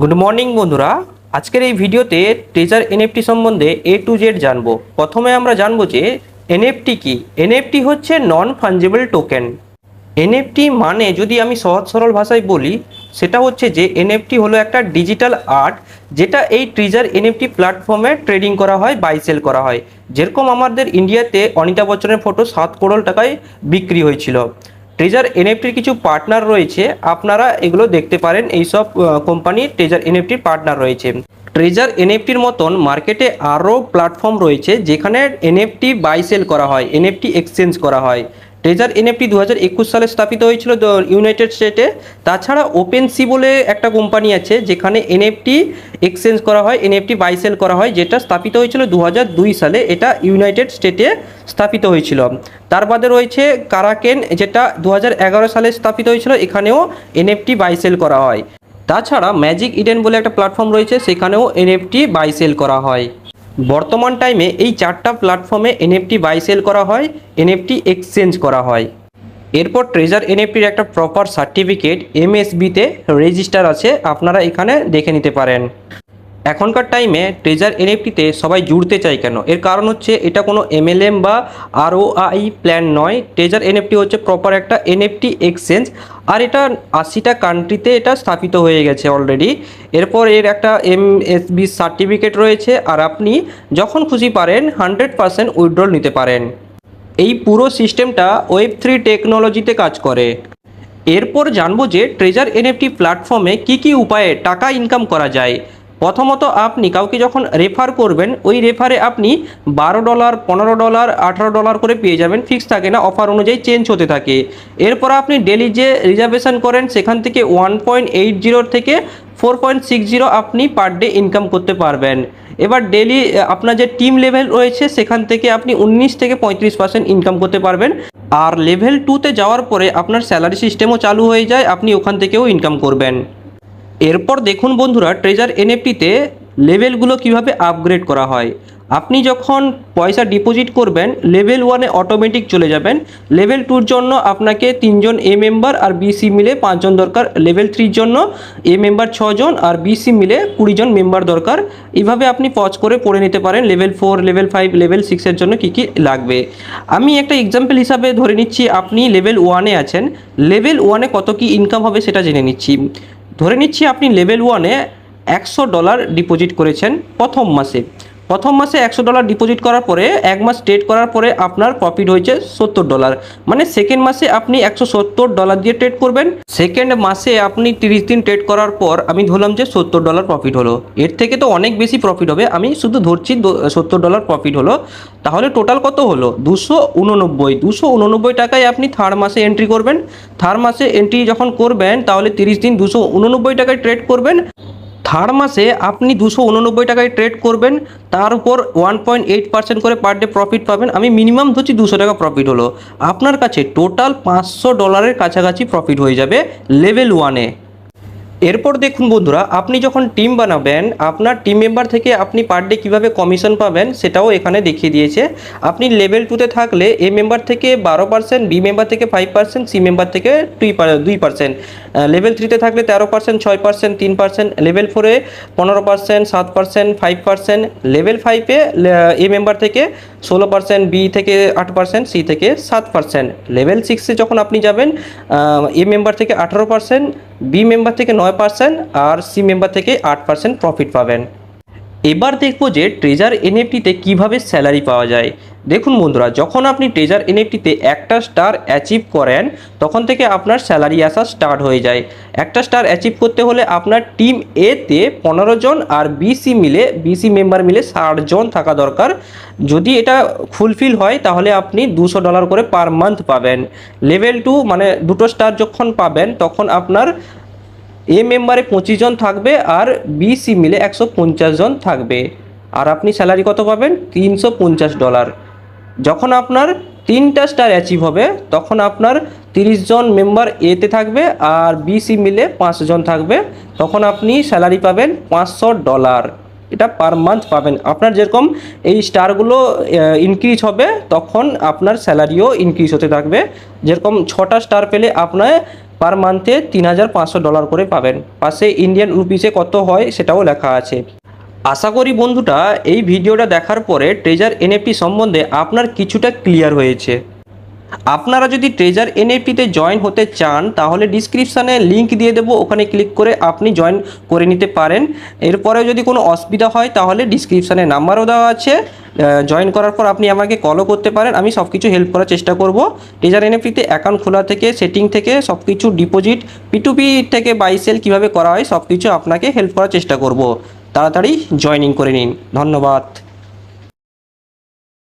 Good morning বন্ধুরা। আজকের এই ভিডিওতে ট্রেজার এনএফটি সম্বন্ধে এ টু জেড জানব। প্রথমে আমরা জানব যে এনএফটি কি? এনএফটি হচ্ছে নন ফাঞ্জেবল টোকেন এনএফটি মানে যদি আমি সহজ সরল ভাষায় বলি, সেটা হচ্ছে যে এনএফটি হলো একটা ডিজিটাল আর্ট যেটা এই ট্রেজার এনএফটি প্ল্যাটফর্মে ট্রেডিং করা হয় বাই সেল করা হয়। যেরকম আমাদের ইন্ডিয়াতে অনিতা বচ্চনের ফটো সাত করোড় টাকায় বিক্রি হয়েছিল। ট্রেজার এনএফটির কিছু পার্টনার রয়েছে। আপনারা এগুলো দেখতে পারেন। এইসব কোম্পানি ট্রেজার এনএফটির পার্টনার রয়েছে। ট্রেজার এনএফটির মতন মার্কেটে আরও প্ল্যাটফর্ম রয়েছে, যেখানে এনএফটি বাই সেল করা হয় এনএফটি এক্সচেঞ্জ করা হয়। ট্রেজার এনএফটি দু হাজার একুশ সালে স্থাপিত হয়েছিল ইউনাইটেড স্টেটে। তাছাড়া ওপেন সি বলে একটা কোম্পানি আছে, যেখানে এনএফটি এক্সচেঞ্জ করা হয়, এনএফটি বাই সেল করা হয়, যেটা স্থাপিত হয়েছিল দু দুই সালে, এটা ইউনাইটেড স্টেটে স্থাপিত হয়েছিল। তার বাদে রয়েছে কারাকেন, যেটা দু হাজার এগারো সালে স্থাপিত হয়েছিল, এখানেও এনএফটি বাই সেল করা হয়। তাছাড়া ম্যাজিক ইডেন বলে একটা প্ল্যাটফর্ম রয়েছে, সেখানেও এনএফটি বাই সেল করা হয়। বর্তমান টাইমে এই চারটা প্ল্যাটফর্মে এনএফটি বাই সেল করা হয় এনএফটি এক্সচেঞ্জ করা হয়। এরপর ট্রেজার এনএফটির একটা প্রপার সার্টিফিকেট এমএসবিতে রেজিস্টার আছে, আপনারা এখানে দেখে নিতে পারেন। এখনকার টাইমে ট্রেজার এনএফটিতে সবাই জুড়তে চায় কেন? এর কারণ হচ্ছে এটা কোনো এমএলএম বা আরওআই প্ল্যান নয়। ট্রেজার এনএফটি হচ্ছে প্রপার একটা এনএফটি এক্সচেঞ্জ আর এটা আশিটা কান্ট্রিতে এটা স্থাপিত হয়ে গেছে অলরেডি এরপর এর একটা এম এমএসবি সার্টিফিকেট রয়েছে। আর আপনি যখন খুশি পারেন হান্ড্রেড পারসেন্ট উইথড্রল নিতে পারেন। এই পুরো সিস্টেমটা ওয়েব থ্রি টেকনোলজিতে কাজ করে। এরপর জানব যে ট্রেজার এনএফটি প্ল্যাটফর্মে কি কি উপায়ে টাকা ইনকাম করা যায়। প্রথমত আপনি কাউকে যখন রেফার করবেন, ওই রেফারে আপনি বারো ডলার পনেরো ডলার আঠারো ডলার করে পেয়ে যাবেন। ফিক্স থাকে না অফার অনুযায়ী চেঞ্জ হতে থাকে। এরপর আপনি ডেলি যে রিজার্ভেশন করেন, সেখান থেকে ওয়ান পয়েন্ট এইট জিরোর থেকে ফোর পয়েন্ট সিক্স জিরো আপনি পার ডে ইনকাম করতে পারবেন। এবার ডেলি আপনার যে টিম লেভেল রয়েছে, সেখান থেকে আপনি উনিশ থেকে পঁয়ত্রিশ পার্সেন্ট ইনকাম করতে পারবেন। আর লেভেল টুতে যাওয়ার পরে আপনার স্যালারি সিস্টেমও চালু হয়ে যায়, আপনি ওখান থেকেও ইনকাম করবেন। এরপর দেখুন বন্ধুরা ট্রেজার এনএফটিতে লেভেলগুলো কীভাবে আপগ্রেড করা হয়। আপনি যখন পয়সা ডিপোজিট করবেন লেভেল ওয়ানে অটোমেটিক চলে যাবেন। লেভেল টুর জন্য আপনাকে তিনজন এ মেম্বার আর বিসি মিলে পাঁচজন দরকার। লেভেল থ্রির জন্য এ মেম্বার ছজন আর বিসি মিলে কুড়িজন মেম্বার দরকার। এভাবে আপনি পজ করে পড়ে নিতে পারেন। Level four level five level সিক্সের জন্য কী কী লাগবে। আমি একটা এক্সাম্পল হিসাবে ধরে নিচ্ছি, আপনি লেভেল ওয়ানে আছেন। লেভেল ওয়ানে কত কি ইনকাম হবে সেটা জেনে নিচ্ছি। ধরে নিচ্ছি আপনি লেভেল ওয়ানে একশো ডলার ডিপোজিট করেছেন প্রথম মাসে। প্রথম মাসে একশো ডলার ডিপোজিট করার পরে, এক মাস ট্রেড করার পরে আপনার প্রফিট হয়েছে সত্তর ডলার। মানে সেকেন্ড মাসে আপনি একশো সত্তর ডলার দিয়ে ট্রেড করবেন। সেকেন্ড মাসে আপনি তিরিশ দিন ট্রেড করার পর আমি ধরলাম যে সত্তর ডলার প্রফিট হলো। এর থেকে তো অনেক বেশি প্রফিট হবে। আমি শুধু ধরছি সত্তর ডলার প্রফিট হলো। তাহলে টোটাল কত হলো? দুশো উননব্বই। দুশো উননব্বই টাকায় আপনি থার্ড মাসে এন্ট্রি করবেন। থার্ড মাসে এন্ট্রি যখন করবেন, তাহলে তিরিশ দিন দুশো উননব্বই টাকায় ট্রেড করবেন। থার্ড মাসে আপনি দুশো উননব্বই টাকায় ট্রেড করবেন, তার উপর ওয়ান পয়েন্ট এইট পার্সেন্ট করে পার ডে প্রফিট পাবেন। আমি মিনিমাম ধরছি দুশো টাকা প্রফিট হলো। আপনার কাছে টোটাল পাঁচশো ডলারের কাছাকাছি প্রফিট হয়ে যাবে লেভেল ওয়ানে এরপর দেখুন বন্ধুরা, আপনি যখন টিম বানাবেন, আপনার টিম মেম্বার থেকে আপনি পার ডে কীভাবে কমিশন পাবেন সেটাও এখানে দেখিয়ে দিয়েছে। আপনি লেভেল টুতে থাকলে এ মেম্বার থেকে বারো পার্সেন্ট বি মেম্বার থেকে ফাইভ পার্সেন্ট সি মেম্বার থেকে দুই দুই পার্সেন্ট লেভেল থ্রিতে থাকলে তেরো পার্সেন্ট ছয় পার্সেন্ট তিন পার্সেন্ট লেভেল ফোরে পনেরো পার্সেন্ট সাত পার্সেন্ট ফাইভ পার্সেন্ট লেভেল ফাইভে এ মেম্বার থেকে ষোলো পার্সেন্ট বি থেকে আট পার্সেন্ট সি থেকে সাত পার্সেন্ট লেভেল সিক্সে যখন আপনি যাবেন এ মেম্বার থেকে আঠারো পার্সেন্ট বি মেম্বার থেকে নয় পার্সেন্ট আর সি মেম্বার থেকে আট পার্সেন্ট প্রফিট পাবেন। এবার দেখব যে ট্রেজার এনএফটিতে কীভাবে স্যালারি পাওয়া যায়। দেখুন বন্ধুরা, যখন আপনি ট্রেজার এনএফটিতে একটা স্টার অ্যাচিভ করেন, তখন থেকে আপনার স্যালারি আসা স্টার্ট হয়ে যায়। একটা স্টার অ্যাচিভ করতে হলে আপনার টিম এতে পনেরো জন আর বিসি মিলে বিসি মেম্বার মিলে ষাট জন থাকা দরকার। যদি এটা ফুলফিল হয়, তাহলে আপনি দুশো ডলার করে পার মান্থ পাবেন। লেভেল টু মানে দুটো স্টার যখন পাবেন, তখন আপনার এ মেম্বারে পঁচিশ জন থাকবে আর বিসি মিলে একশো পঞ্চাশ জন থাকবে। আর আপনি স্যালারি কত পাবেন? তিনশো পঞ্চাশ ডলার যখন আপনার তিনটা স্টার অ্যাচিভ হবে, তখন আপনার তিরিশ জন মেম্বার এতে থাকবে আর বিসি মিলে পাঁচশো জন থাকবে। তখন আপনি স্যালারি পাবেন পাঁচশো ডলার এটা পার মান্থ পাবেন। আপনার যেরকম এই স্টারগুলো ইনক্রিজ হবে, তখন আপনার স্যালারিও ইনক্রিজ হতে থাকবে। যেরকম ছটা স্টার পেলে আপনার পার মান্থে তিন হাজার পাঁচশো ডলার করে পাবেন। পাশে ইন্ডিয়ান রুপিসে কত হয়, সেটাও লেখা আছে। আশা করি বন্ধুটা, এই ভিডিওটা দেখার পরে ট্রেজার এনএফটি সম্বন্ধে আপনার কিছুটা ক্লিয়ার হয়েছে। আপনারা যদি ট্রেজার এনএফটিতে জয়েন হতে চান, তাহলে ডিসক্রিপশানে লিংক দিয়ে দেবো, ওখানে ক্লিক করে আপনি জয়েন করে নিতে পারেন। এরপরে যদি কোনো অসুবিধা হয়, তাহলে ডিসক্রিপশানে নাম্বারও দেওয়া আছে। জয়েন করার পর আপনি আমাকে কলও করতে পারেন। আমি সব কিছু হেল্প করার চেষ্টা করব। ট্রেজার এনএফটিতে অ্যাকাউন্ট খোলা থেকে সেটিং থেকে সব কিছু ডিপোজিট পিটুপি থেকে বাই সেল কীভাবে করা হয় সব কিছু আপনাকে হেল্প করার চেষ্টা করব। তাড়াতাড়ি জয়নিং করে নিন। ধন্যবাদ।